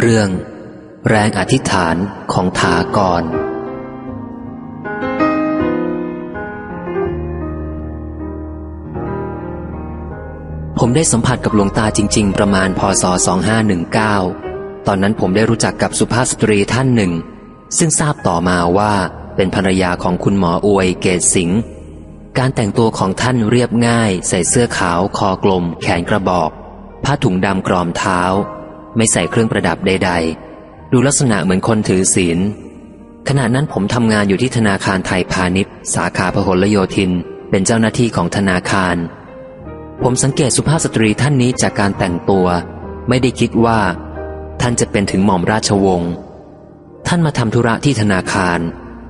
เรื่อง แรงอธิษฐานของถากร ผมได้สัมผัสกับหลวงตาจริง ๆ ประมาณพศ 2519 ตอนนั้นผมได้รู้จักกับสุภาพสตรีท่านหนึ่ง ซึ่งทราบต่อมาว่าเป็นภรรยาของคุณหมออวยเกตสิงห์การแต่งตัวของท่านเรียบง่าย ใส่เสื้อขาวคอกลม แขนกระบอก ผ้าถุงดำกรอมเท้า ไม่ใส่เครื่องประดับใด ๆ ดูลักษณะเหมือนคนถือศีล ขณะนั้นผมทำงานอยู่ที่ธนาคารไทยพาณิชย์ สาขาพหลโยธิน เป็นเจ้าหน้าที่ของธนาคาร ผมสังเกตสุภาพสตรีท่านนี้จากการแต่งตัว ไม่ได้คิดว่า ท่านจะเป็นถึงหม่อมราชวงศ์ท่านมาทำธุระที่ธนาคาร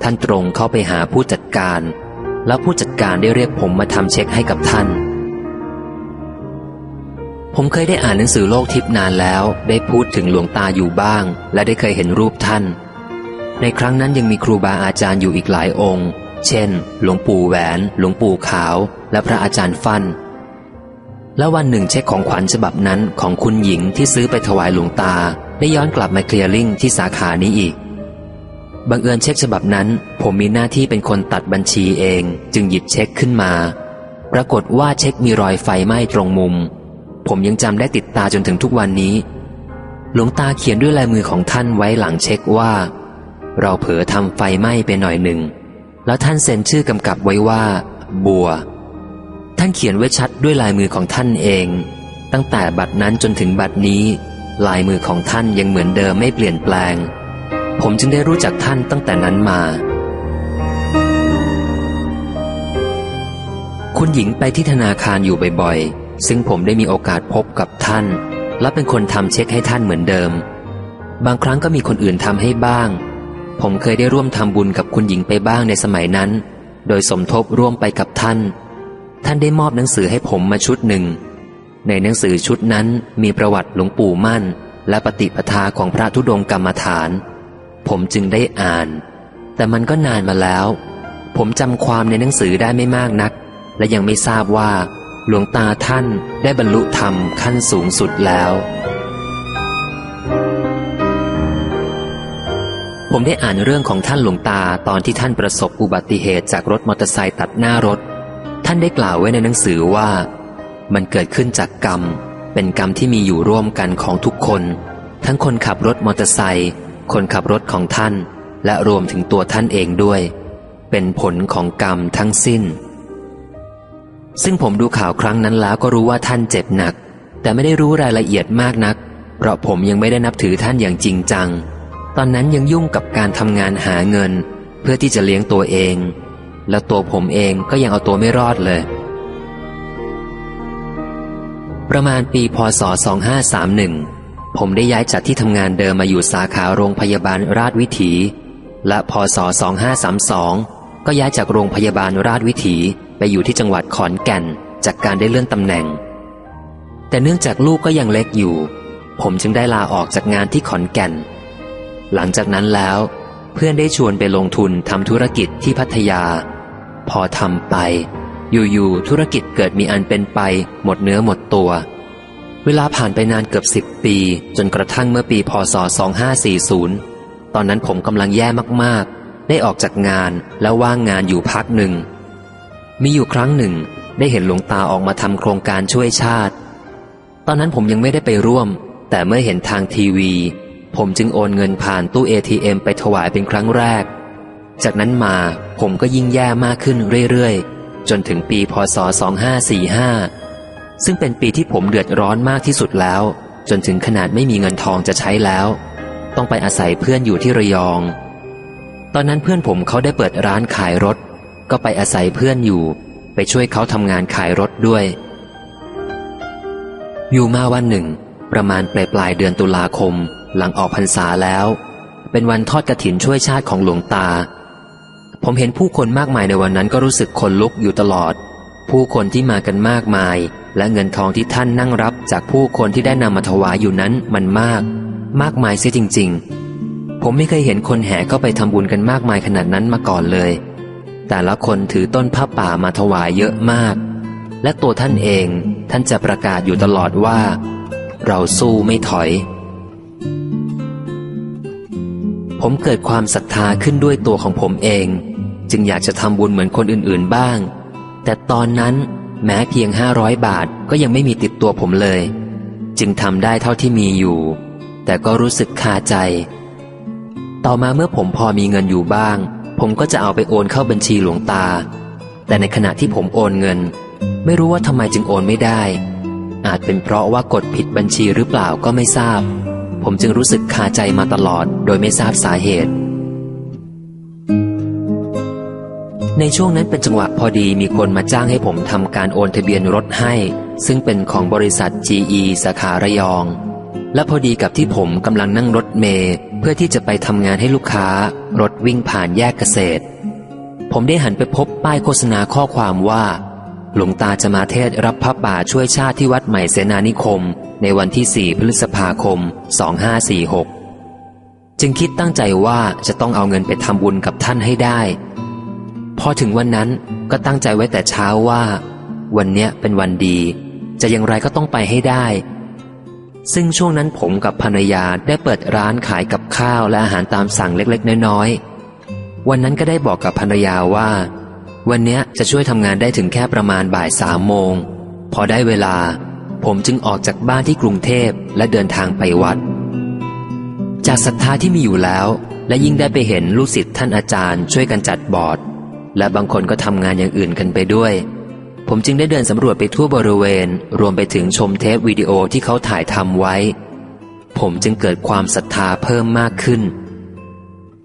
ท่านตรงเข้าไปหาผู้จัดการ แล้วผู้จัดการได้เรียกผมมาทำเช็คให้กับท่าน ผมเคยได้อ่านหนังสือโลกทิพนานแล้ว ได้พูดถึงหลวงตาอยู่บ้าง และได้เคยเห็นรูปท่าน ในครั้งนั้นยังมีครูบาอาจารย์อยู่อีกหลายองค์ เช่น หลวงปู่แหวน หลวงปู่ขาว และพระอาจารย์ฟัน่นแล้ววันหนึ่งเช็คของขวัญฉบับนั้นของคุณหญิงที่ซื้อไปถวายหลวงตา ได้ย้อนกลับมาเคลียร์ลิงที่สาขานี้อีกบังเอิญเช็คฉบับนั้น ผมมีหน้าที่เป็นคนตัดบัญชีเอง จึงหยิบเช็คขึ้นมา ปรากฏว่าเช็คมีรอยไฟไหม้ตรงมุม ผมยังจำได้ติดตาจนถึงทุกวันนี้ หลวงตาเขียนด้วยลายมือของท่านไว้หลังเช็คว่า เราเผลอทำไฟไหม้ไปหน่อยหนึ่ง แล้วท่านเซ็นชื่อกำกับไว้ว่า บัว ท่านเขียนไว้ชัดด้วยลายมือของท่านเอง ตั้งแต่บัดนั้นจนถึงบัดนี้ ลายมือของท่านยังเหมือนเดิมไม่เปลี่ยนแปลง ผมจึงได้รู้จักท่านตั้งแต่นั้นมาคุณหญิงไปที่ธนาคารอยู่บ่อยๆ ซึ่งผมได้มีโอกาสพบกับท่าน และเป็นคนทำเช็คให้ท่านเหมือนเดิม บางครั้งก็มีคนอื่นทำให้บ้าง ผมเคยได้ร่วมทำบุญกับคุณหญิงไปบ้างในสมัยนั้น โดยสมทบร่วมไปกับท่าน ท่านได้มอบหนังสือให้ผมมาชุดหนึ่ง ในหนังสือชุดนั้นมีประวัติหลวงปู่มั่น และปฏิปทาของพระธุดงค์กรรมฐาน ผมจึงได้อ่าน แต่มันก็นานมาแล้ว ผมจำความในหนังสือได้ไม่มากนัก และยังไม่ทราบว่า หลวงตาท่านได้บรรลุธรรมขั้นสูงสุดแล้ว ผมได้อ่านเรื่องของท่านหลวงตาตอนที่ท่านประสบอุบัติเหตุจากรถมอเตอร์ไซค์ตัดหน้ารถ ท่านได้กล่าวไว้ในหนังสือว่า มันเกิดขึ้นจากกรรม เป็นกรรมที่มีอยู่ร่วมกันของทุกคน ทั้งคนขับรถมอเตอร์ไซค์คนขับรถของท่าน และรวมถึงตัวท่านเองด้วย เป็นผลของกรรมทั้งสิ้น ซึ่งผมดูข่าวครั้งนั้นแล้วก็รู้ว่าท่านเจ็บหนัก แต่ไม่ได้รู้รายละเอียดมากนัก เพราะผมยังไม่ได้นับถือท่านอย่างจริงจัง ตอนนั้นยังยุ่งกับการทำงานหาเงิน เพื่อที่จะเลี้ยงตัวเอง แล้วตัวผมเองก็ยังเอาตัวไม่รอดเลย ประมาณปีพศ 2531 ผมได้ย้ายจากที่ทำงานเดิมมาอยู่สาขาโรงพยาบาลราชวิถี และพศ 2532 ก็ย้ายจากโรงพยาบาลราชวิถี ไปอยู่ที่จังหวัดขอนแก่นจากการได้เลื่อนตำแหน่ง แต่เนื่องจากลูกก็ยังเล็กอยู่ ผมจึงได้ลาออกจากงานที่ขอนแก่น หลังจากนั้นแล้ว เพื่อนได้ชวนไปลงทุนทำธุรกิจที่พัทยา พอทำไป อยู่ๆธุรกิจเกิดมีอันเป็นไป หมดเนื้อหมดตัว เวลาผ่านไปนานเกือบสิบปี จนกระทั่งเมื่อปีพศ 2540 ตอนนั้นผมกำลังแย่มากๆ ได้ออกจากงานแล้วว่างงานอยู่พักหนึ่ง มีอยู่ครั้งหนึ่งได้เห็นหลวงตาออกมาทำโครงการช่วยชาติ ตอนนั้นผมยังไม่ได้ไปร่วม แต่เมื่อเห็นทางทีวี ผมจึงโอนเงินผ่านตู้ ATM ไปถวายเป็นครั้งแรก จากนั้นมาผมก็ยิ่งแย่มากขึ้นเรื่อยๆ จนถึงปีพศ 2545 ซึ่งเป็นปีที่ผมเดือดร้อนมากที่สุดแล้ว จนถึงขนาดไม่มีเงินทองจะใช้แล้ว ต้องไปอาศัยเพื่อนอยู่ที่ระยอง ตอนนั้นเพื่อนผมเขาได้เปิดร้านขายรถ ก็ไปอาศัยเพื่อนอยู่ ไปช่วยเขาทำงานขายรถด้วย อยู่มาวันหนึ่ง ประมาณปลายปลายเดือนตุลาคม หลังออกพรรษาแล้ว เป็นวันทอดกระถินช่วยชาติของหลวงตา ผมเห็นผู้คนมากมายในวันนั้นก็รู้สึกขนลุกอยู่ตลอด ผู้คนที่มากันมากมาย และเงินทองที่ท่านนั่งรับจากผู้คนที่ได้นำมาถวายอยู่นั้นมันมาก มากมายเสียจริง ๆ ผมไม่เคยเห็นคนแห่เข้าไปทำบุญกันมากมายขนาดนั้นมาก่อนเลย แต่ละคนถือต้นผ้าป่ามาถวายเยอะมาก และตัวท่านเองท่านจะประกาศอยู่ตลอดว่า เราสู้ไม่ถอย ผมเกิดความศรัทธาขึ้นด้วยตัวของผมเอง จึงอยากจะทำบุญเหมือนคนอื่นๆบ้าง แต่ตอนนั้นแม้เพียงห้าร้อยบาทก็ยังไม่มีติดตัวผมเลย จึงทำได้เท่าที่มีอยู่ แต่ก็รู้สึกคาใจ ต่อมาเมื่อผมพอมีเงินอยู่บ้าง ผมก็จะเอาไปโอนเข้าบัญชีหลวงตา แต่ในขณะที่ผมโอนเงิน ไม่รู้ว่าทำไมจึงโอนไม่ได้ อาจเป็นเพราะว่ากดผิดบัญชีหรือเปล่าก็ไม่ทราบ ผมจึงรู้สึกคาใจมาตลอด โดยไม่ทราบสาเหตุ ในช่วงนั้นเป็นจังหวะพอดีมีคนมาจ้างให้ผมทำการโอนทะเบียนรถให้ ซึ่งเป็นของบริษัท GE สาขาระยอง และพอดีกับที่ผมกำลังนั่งรถเมล์เพื่อที่จะไปทำงานให้ลูกค้า รถวิ่งผ่านแยกเกษตร ผมได้หันไปพบป้ายโฆษณาข้อความว่า หลวงตาจะมาเทศรับพระป่าช่วยชาติที่วัดใหม่เสนานิคม ในวันที่ 4 พฤษภาคม 2546 จึงคิดตั้งใจว่าจะต้องเอาเงินไปทำบุญกับท่านให้ได้ พอถึงวันนั้นก็ตั้งใจไว้แต่เช้าว่า วันเนี้ยเป็นวันดี จะอย่างไรก็ต้องไปให้ได้ ซึ่งช่วงนั้นผมกับภรรยาได้เปิดร้านขายกับข้าวและอาหารตามสั่งเล็กๆ น้อยๆ วันนั้นก็ได้บอกกับภรรยาว่า วันนี้จะช่วยทำงานได้ถึงแค่ประมาณบ่ายสามโมง พอได้เวลา ผมจึงออกจากบ้านที่กรุงเทพและเดินทางไปวัด จากศรัทธาที่มีอยู่แล้ว และยิ่งได้ไปเห็นลูกศิษย์ท่านอาจารย์ช่วยกันจัดบอร์ด และบางคนก็ทำงานอย่างอื่นกันไปด้วย ผมจึงได้เดินสำรวจไปทั่วบริเวณ รวมไปถึงชมเทปวิดีโอที่เขาถ่ายทำไว้ ผมจึงเกิดความศรัทธาเพิ่มมากขึ้น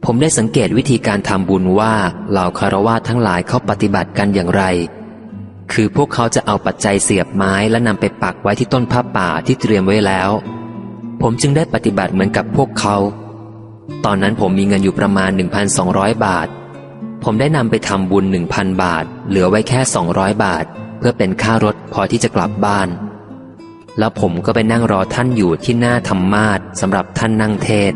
ผมได้สังเกตวิธีการทำบุญว่าเหล่าคารวะทั้งหลายเขาปฏิบัติกันอย่างไร คือพวกเขาจะเอาปัจจัยเสียบไม้และนำไปปักไว้ที่ต้นผ้าป่าที่เตรียมไว้แล้ว ผมจึงได้ปฏิบัติเหมือนกับพวกเขา ตอนนั้นผมมีเงินอยู่ประมาณ 1,200 บาท ผมได้นำไปทำบุญ1,000บาท เหลือไว้แค่200บาท เพื่อเป็นค่ารถพอที่จะกลับบ้าน แล้วผมก็ไปนั่งรอท่านอยู่ที่หน้าธรรมาสสำหรับท่านนั่งเทศ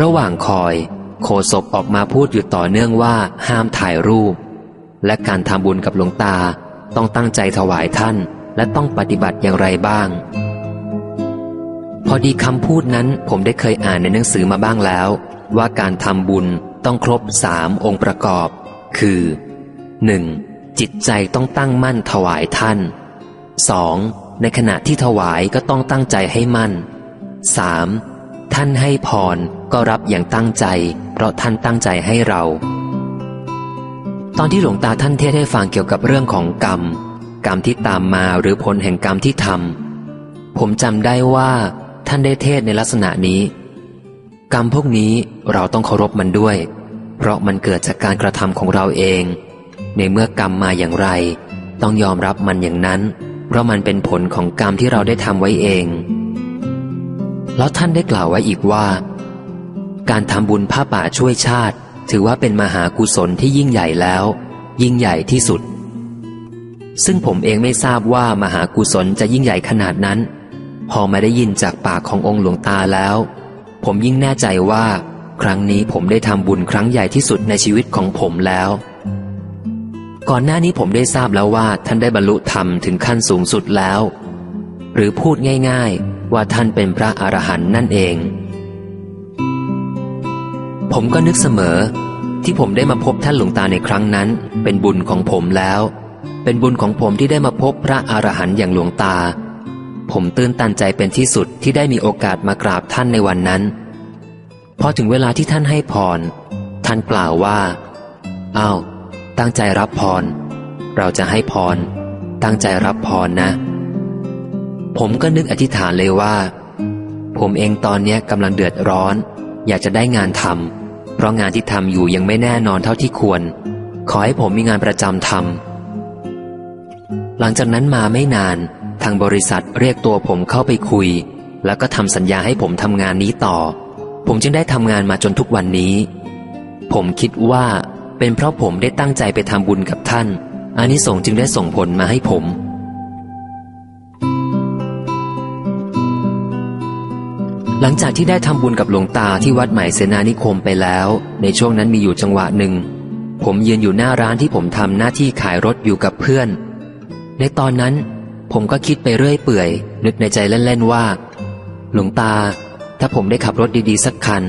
ระหว่างคอยโคศกออกมาพูดอยู่ต่อเนื่องว่าห้ามถ่ายรูป และการทำบุญกับหลวงตาต้องตั้งใจถวายท่านและต้องปฏิบัติอย่างไรบ้าง พอดีคำพูดนั้นผมได้เคยอ่านในหนังสือมาบ้างแล้ว ว่าการทำบุญ ต้องครบสามองค์ประกอบ คือ 1. จิตใจต้องตั้งมั่นถวายท่าน 2. ในขณะที่ถวายก็ต้องตั้งใจให้มั่น 3. ท่านให้พรก็รับอย่างตั้งใจ เพราะท่านตั้งใจให้เรา ตอนที่หลวงตาท่านเทศให้ฟังเกี่ยวกับเรื่องของกรรม กรรมที่ตามมาหรือผลแห่งกรรมที่ทำผมจำได้ว่าท่านได้เทศในลักษณะนี้ กรรมพวกนี้เราต้องเคารพมันด้วย เพราะมันเกิดจากการกระทำของเราเอง ในเมื่อกรรมมาอย่างไร ต้องยอมรับมันอย่างนั้น เพราะมันเป็นผลของกรรมที่เราได้ทำไว้เอง แล้วท่านได้กล่าวไว้อีกว่า การทำบุญผ้าป่าช่วยชาติ ถือว่าเป็นมหากุศลที่ยิ่งใหญ่แล้ว ยิ่งใหญ่ที่สุด ซึ่งผมเองไม่ทราบว่ามหากุศลจะยิ่งใหญ่ขนาดนั้น พอมาได้ยินจากปากขององค์หลวงตาแล้ว ผมยิ่งแน่ใจว่า ครั้งนี้ผมได้ทำบุญครั้งใหญ่ที่สุดในชีวิตของผมแล้ว ก่อนหน้านี้ผมได้ทราบแล้วว่าท่านได้บรรลุธรรมถึงขั้นสูงสุดแล้ว หรือพูดง่าย ๆ ว่าท่านเป็นพระอรหันต์นั่นเอง ผมก็นึกเสมอ ที่ผมได้มาพบท่านหลวงตาในครั้งนั้น เป็นบุญของผมแล้ว เป็นบุญของผมที่ได้มาพบพระอรหันต์อย่างหลวงตา ผมตื้นตันใจเป็นที่สุดที่ได้มีโอกาสมากราบท่านในวันนั้น พอถึงเวลาที่ท่านให้พร ท่านกล่าวว่าอ้าวตั้งใจรับพร เราจะให้พร ตั้งใจรับพรนะ ผมก็นึกอธิษฐานเลยว่า ผมเองตอนนี้กำลังเดือดร้อน อยากจะได้งานทำเพราะงานที่ทำอยู่ยังไม่แน่นอนเท่าที่ควร ขอให้ผมมีงานประจำทำหลังจากนั้นมาไม่นาน ทางบริษัทเรียกตัวผมเข้าไปคุย แล้วก็ทำสัญญาให้ผมทำงานนี้ต่อ ผมจึงได้ทำงานมาจนทุกวันนี้ ผมคิดว่าเป็นเพราะผมได้ตั้งใจไปทำบุญกับท่านอานิสงส์จึงได้ส่งผลมาให้ผม หลังจากที่ได้ทำบุญกับหลวงตาที่วัดใหม่เสนานิคมไปแล้ว ในช่วงนั้นมีอยู่จังหวะหนึ่ง ผมยืนอยู่หน้าร้านที่ผมทำหน้าที่ขายรถอยู่กับเพื่อน ในตอนนั้น ผมก็คิดไปเรื่อยเปื่อย นึกในใจเล่นๆว่า หลวงตา ถ้าผมได้ขับรถดีๆสักคัน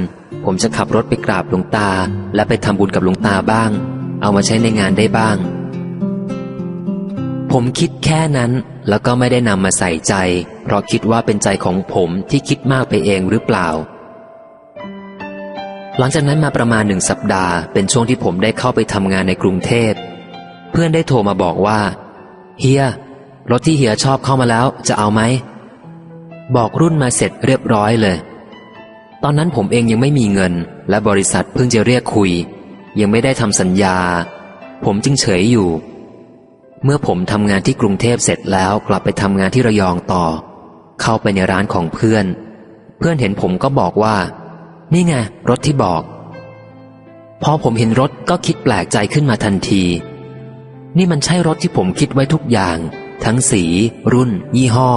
ผผมจะขับรถไปกราบหลวงตา และไปทำบุญกับหลวงตาบ้าง เอามาใช้ในงานได้บ้าง ผมคิดแค่นั้นแล้วก็ไม่ได้นำมาใส่ใจ เพราะคิดว่าเป็นใจของผมที่คิดมากไปเองหรือเปล่า หลังจากนั้นมาประมาณหนึ่งสัปดาห์เป็นช่วงที่ผมได้เข้าไปทำงานในกรุงเทพ เพื่อนได้โทรมาบอกว่า เฮีย รถที่เฮียชอบเข้ามาแล้วจะเอาไหม บอกรุ่นมาเสร็จเรียบร้อยเลย ตอนนั้นผมเองยังไม่มีเงิน และบริษัทเพิ่งจะเรียกคุย ยังไม่ได้ทำสัญญา ผมจึงเฉยอยู่ เมื่อผมทำงานที่กรุงเทพเสร็จแล้วกลับไปทำงานที่ระยองต่อ เข้าไปในร้านของเพื่อน เพื่อนเห็นผมก็บอกว่า นี่ไงรถที่บอก พอผมเห็นรถก็คิดแปลกใจขึ้นมาทันที นี่มันใช่รถที่ผมคิดไว้ทุกอย่าง ทั้งสี รุ่น ยี่ห้อ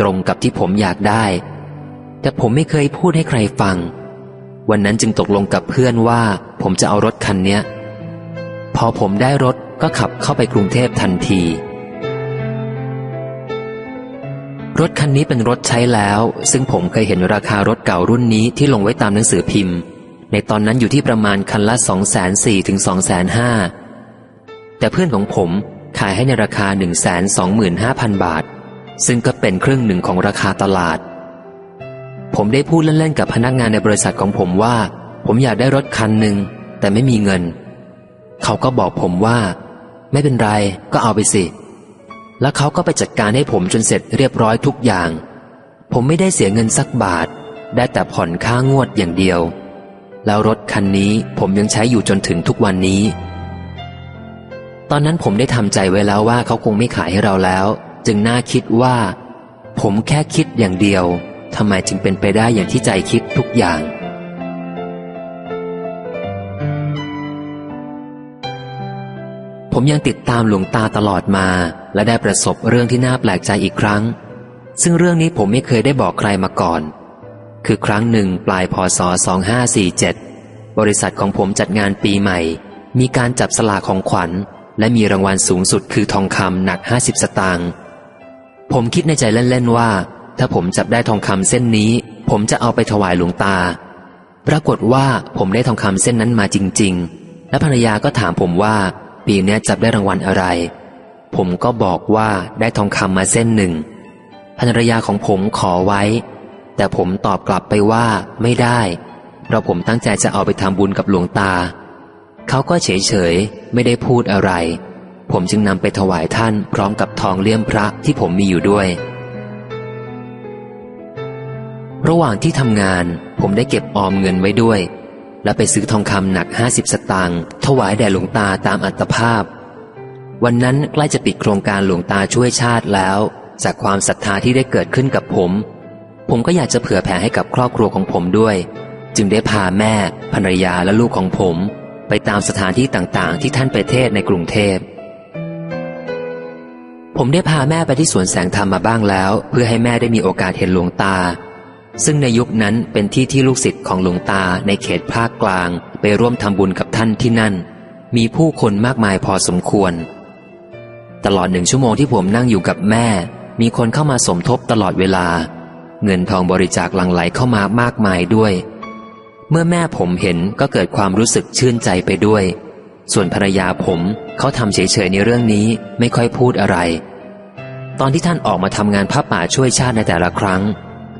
ตรงกับที่ผมอยากได้ แต่ผมไม่เคยพูดให้ใครฟัง วันนั้นจึงตกลงกับเพื่อนว่า ผมจะเอารถคันเนี้ย พอผมได้รถก็ขับเข้าไปกรุงเทพทันที รถคันนี้เป็นรถใช้แล้ว ซึ่งผมเคยเห็นราคารถเก่ารุ่นนี้ที่ลงไว้ตามหนังสือพิมพ์ ในตอนนั้นอยู่ที่ประมาณคันละ2 4 0 0 0ถึง2 5 0 0 0แต่เพื่อนของผม ขายให้ในราคา 125,000 บาท ซึ่งก็เป็นครึ่งหนึ่งของราคาตลาด ผมได้พูดเล่นๆกับพนักงานในบริษัทของผมว่า ผมอยากได้รถคันหนึ่งแต่ไม่มีเงิน เขาก็บอกผมว่า ไม่เป็นไรก็เอาไปสิ แล้วเขาก็ไปจัดการให้ผมจนเสร็จเรียบร้อยทุกอย่าง ผมไม่ได้เสียเงินสักบาท ได้แต่ผ่อนค่างวดอย่างเดียว แล้วรถคันนี้ผมยังใช้อยู่จนถึงทุกวันนี้ ตอนนั้นผมได้ทำใจไว้แล้วว่าเขาคงไม่ขายให้เราแล้ว จึงน่าคิดว่า ผมแค่คิดอย่างเดียวทำไมจึงเป็นไปได้อย่างที่ใจคิดทุกอย่าง ผมยังติดตามหลวงตาตลอดมา และได้ประสบเรื่องที่น่าแปลกใจอีกครั้ง ซึ่งเรื่องนี้ผมไม่เคยได้บอกใครมาก่อน คือครั้งหนึ่งปลายพศ 2547 บริษัทของผมจัดงานปีใหม่ มีการจับสลากของขวัญ และมีรางวัลสูงสุดคือทองคำหนัก 50 สตางค์ผมคิดในใจเล่น ๆ ว่า ถ้าผมจับได้ทองคำเส้นนี้ ผมจะเอาไปถวายหลวงตา ปรากฏว่าผมได้ทองคำเส้นนั้นมาจริง ๆ และภรรยาก็ถามผมว่า ปีนี้จับได้รางวัลอะไร ผมก็บอกว่าได้ทองคำมาเส้นหนึ่งภรรยาของผมขอไว้ แต่ผมตอบกลับไปว่าไม่ได้ เพราะผมตั้งใจจะเอาไปทำบุญกับหลวงตา เขาก็เฉยเฉยไม่ได้พูดอะไร ผมจึงนำไปถวายท่านพร้อมกับทองเลี่ยมพระที่ผมมีอยู่ด้วย ระหว่างที่ทำงานผมได้เก็บออมเงินไว้ด้วย และไปซื้อทองคำหนัก 50 สตางค์ถวายแด่หลวงตาตามอัตภาพ วันนั้นใกล้จะปิดโครงการหลวงตาช่วยชาติแล้ว จากความศรัทธาที่ได้เกิดขึ้นกับผม ผมก็อยากจะเผื่อแผ่ให้กับครอบครัวของผมด้วย จึงได้พาแม่ภรรยาและลูกของผม ไปตามสถานที่ต่างๆ ที่ท่านไปเทศในกรุงเทพ ผมได้พาแม่ไปที่สวนแสงธรรมมาบ้างแล้ว เพื่อให้แม่ได้มีโอกาสเห็นหลวงตา ซึ่งในยุคนั้นเป็นที่ที่ลูกศิษย์ของหลวงตาในเขตภาคกลาง ไปร่วมทำบุญกับท่านที่นั่น มีผู้คนมากมายพอสมควร ตลอดหนึ่งชั่วโมงที่ผมนั่งอยู่กับแม่ มีคนเข้ามาสมทบตลอดเวลา เงินทองบริจาคหลั่งไหลเข้ามามากมายด้วย เมื่อแม่ผมเห็นก็เกิดความรู้สึกชื่นใจไปด้วย ส่วนภรรยาผมเขาทำเฉยๆในเรื่องนี้ไม่ค่อยพูดอะไร ตอนที่ท่านออกมาทำงานพระป่าช่วยชาติในแต่ละครั้ง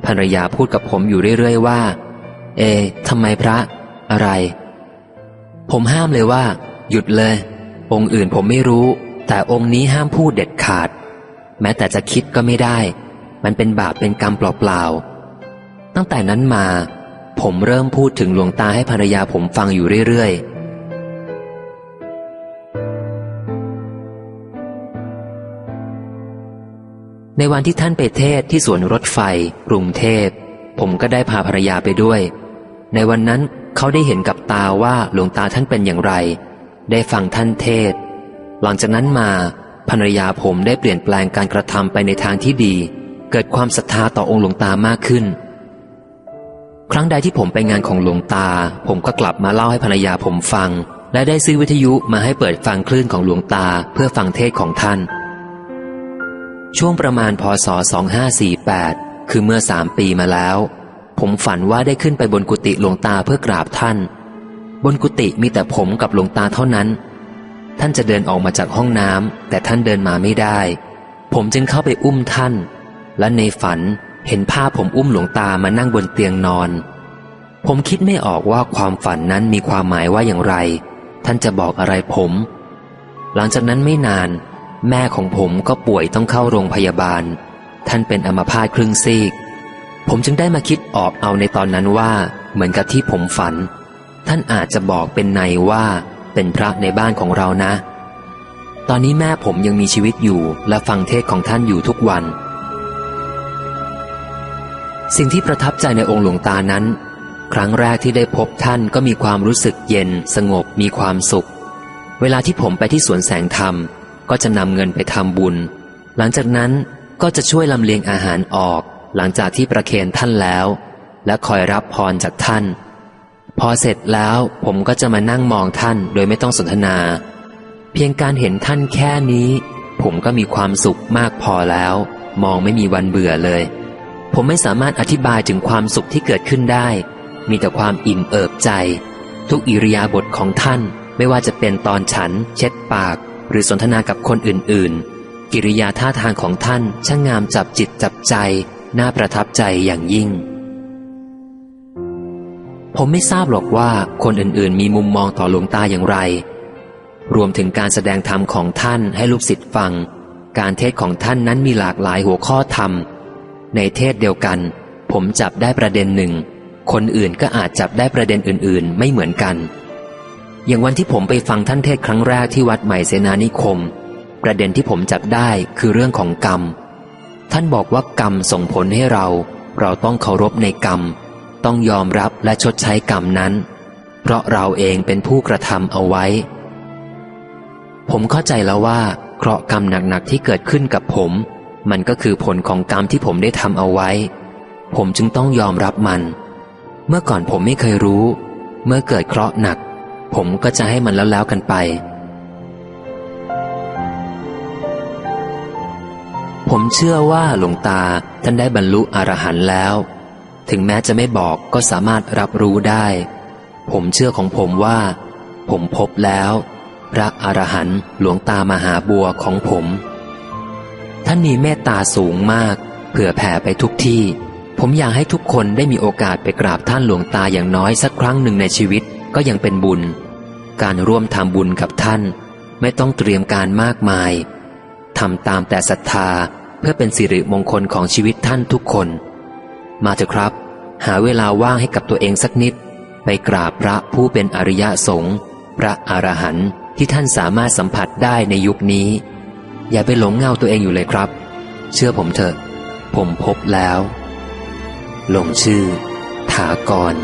ภรรยาพูดกับผมอยู่เรื่อยๆว่า เอทำไมพระ อะไร ผมห้ามเลยว่า หยุดเลย องค์อื่นผมไม่รู้ แต่องค์นี้ห้ามพูดเด็ดขาด แม้แต่จะคิดก็ไม่ได้ มันเป็นบาปเป็นกรรมเปล่าๆตั้งแต่นั้นมา ผมเริ่มพูดถึงหลวงตาให้ภรรยาผมฟังอยู่เรื่อยๆ ในวันที่ท่านไปเทศที่สวนรถไฟ กรุงเทพ ผมก็ได้พาภรรยาไปด้วย ในวันนั้นเขาได้เห็นกับตาว่าหลวงตาท่านเป็นอย่างไร ได้ฟังท่านเทศ หลังจากนั้นมาภรรยาผมได้เปลี่ยนแปลงการกระทำไปในทางที่ดี เกิดความศรัทธาต่อองค์หลวงตามากขึ้น ครั้งใดที่ผมไปงานของหลวงตา ผมก็กลับมาเล่าให้ภรรยาผมฟัง และได้ซื้อวิทยุมาให้เปิดฟังคลื่นของหลวงตาเพื่อฟังเทศของท่าน ช่วงประมาณพศ 2548 คือเมื่อสามปีมาแล้ว ผมฝันว่าได้ขึ้นไปบนกุฏิหลวงตาเพื่อกราบท่าน บนกุฏิมีแต่ผมกับหลวงตาเท่านั้น ท่านจะเดินออกมาจากห้องน้ำแต่ท่านเดินมาไม่ได้ ผมจึงเข้าไปอุ้มท่าน และในฝัน เห็นภาพผมอุ้มหลวงตามานั่งบนเตียงนอน ผมคิดไม่ออกว่าความฝันนั้นมีความหมายว่าอย่างไร ท่านจะบอกอะไรผม หลังจากนั้นไม่นาน แม่ของผมก็ป่วยต้องเข้าโรงพยาบาล ท่านเป็นอัมพาตครึ่งซีก ผมจึงได้มาคิดออกเอาในตอนนั้นว่า เหมือนกับที่ผมฝัน ท่านอาจจะบอกเป็นในว่าเป็นพระในบ้านของเรานะ ตอนนี้แม่ผมยังมีชีวิตอยู่และฟังเทศของท่านอยู่ทุกวัน สิ่งที่ประทับใจในองค์หลวงตานั้น ครั้งแรกที่ได้พบท่านก็มีความรู้สึกเย็น สงบมีความสุข เวลาที่ผมไปที่สวนแสงธรรม ก็จะนำเงินไปทำบุญ หลังจากนั้นก็จะช่วยลำเลียงอาหารออก หลังจากที่ประเคนท่านแล้ว และคอยรับพรจากท่าน พอเสร็จแล้วผมก็จะมานั่งมองท่านโดยไม่ต้องสนทนา เพียงการเห็นท่านแค่นี้ ผมก็มีความสุขมากพอแล้ว มองไม่มีวันเบื่อเลย ผมไม่สามารถอธิบายถึงความสุขที่เกิดขึ้นได้ มีแต่ความอิ่มเอิบใจ ทุกอิริยาบถของท่าน ไม่ว่าจะเป็นตอนฉัน เช็ดปาก หรือสนทนากับคนอื่น ๆ กิริยาท่าทางของท่านช่างงามจับจิตจับใจ น่าประทับใจอย่างยิ่ง ผมไม่ทราบหรอกว่าคนอื่น ๆ มีมุมมองต่อหลวงตาอย่างไร รวมถึงการแสดงธรรมของท่านให้ลูกศิษย์ฟัง การเทศของท่านนั้นมีหลากหลายหัวข้อธรรม ในเทศเดียวกัน ผมจับได้ประเด็นหนึ่ง คนอื่นก็อาจจับได้ประเด็นอื่น ๆ ไม่เหมือนกัน อย่างวันที่ผมไปฟังท่านเทศครั้งแรกที่วัดใหม่เสนานิคม ประเด็นที่ผมจับได้คือเรื่องของกรรม ท่านบอกว่ากรรมส่งผลให้เรา เราต้องเคารพในกรรม ต้องยอมรับและชดใช้กรรมนั้น เพราะเราเองเป็นผู้กระทำเอาไว้ ผมเข้าใจแล้วว่าเคราะห์กรรมหนักๆที่เกิดขึ้นกับผม มันก็คือผลของกรรมที่ผมได้ทำเอาไว้ ผมจึงต้องยอมรับมัน เมื่อก่อนผมไม่เคยรู้ เมื่อเกิดเคราะห์หนัก ผมก็จะให้มันแล้วแล้วกันไป ผมเชื่อว่าหลวงตาท่านได้บรรลุอรหันต์แล้ว ถึงแม้จะไม่บอกก็สามารถรับรู้ได้ ผมเชื่อของผมว่า ผมพบแล้ว พระอรหันต์หลวงตามหาบัวของผม ท่านมีเมตตาสูงมากเผื่อแผ่ไปทุกที่ ผมอยากให้ทุกคนได้มีโอกาสไปกราบท่านหลวงตาอย่างน้อยสักครั้งหนึ่งในชีวิตก็ยังเป็นบุญ การร่วมทำบุญกับท่าน ไม่ต้องเตรียมการมากมายทำตามแต่ศรัทธาเพื่อเป็นสิริมงคลของชีวิตท่านทุกคน มาเถอะครับ หาเวลาว่างให้กับตัวเองสักนิด ไปกราบพระผู้เป็นอริยสงฆ์พระอรหันต์ที่ท่านสามารถสัมผัสได้ในยุคนี้ อย่าไปหลงเงาตัวเองอยู่เลยครับ เชื่อผมเถอะ ผมพบแล้ว ลงชื่อ ถากร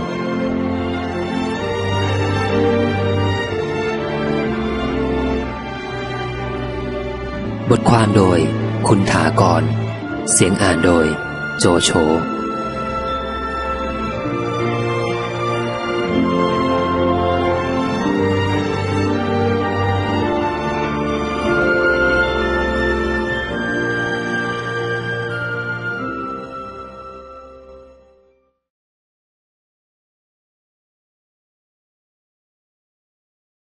บทความโดย คุณถากร เสียงอ่านโดย โจโฉ